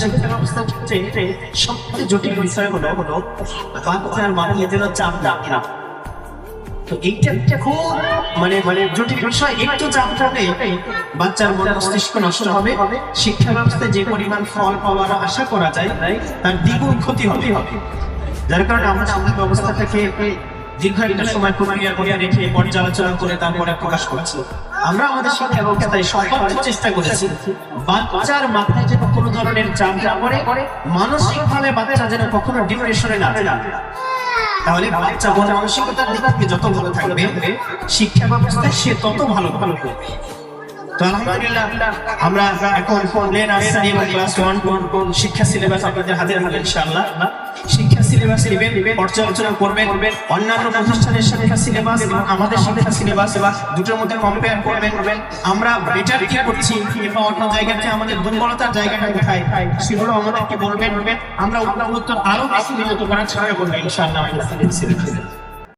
শিক্ষা ব্যবস্থা হচ্ছে সবচেয়ে জটিল বিষয় হলো হলো যেন না না মানে মানে চাপ শিক্ষা ব্যবস্থায় যে পরিমাণ ফল পাওয়ার আশা করা যায়, তার দ্বিগুণ ক্ষতি হবে। হবে যার কারণে আমরা আমাদের ব্যবস্থাটাকে দীর্ঘ সময় করে রেখে পর্যালোচনা করে তারপরে প্রকাশ করছি। আমরা আমাদের শিক্ষা ব্যবস্থায় সর্বোচ্চ চেষ্টা করেছি। বাচ্চার মাথায় যেন কোনো ধরনের চাপ না পড়ে মানসিক ভাবে বাচ্চা যেন কখনো ডিপ্রেশনে না যায়। তাহলে বাচ্চা মন মানসিকতার দিক থেকে যত ভালো থাকবে, শিক্ষা ব্যবস্থায় সে তত ভালো ভালো করবে আমরা এখন ক্লাস ওয়ান শিক্ষা সিলেবাস আপনাদের হাতে হাতে ইনশাআল্লাহ। শিক্ষা সিলেবাস নেবেন পর্যালোচনা করবেন অন্যান্য প্রতিষ্ঠানের শিক্ষা সিলেবাস এবং আমাদের শিক্ষা সিলেবাস দুটোর মধ্যে কম্পেয়ার করবেন। আমরা বেটার কি করছি? কিংবা অন্য জায়গাতে আমাদের দুর্বলতার জায়গাটা কোথায়? সেগুলো আমাদেরকে বলবেন। আমরা উত্তর আরও বেশি উন্নত করার চেষ্টা করব ইনশাআল্লাহ। সিলেবাস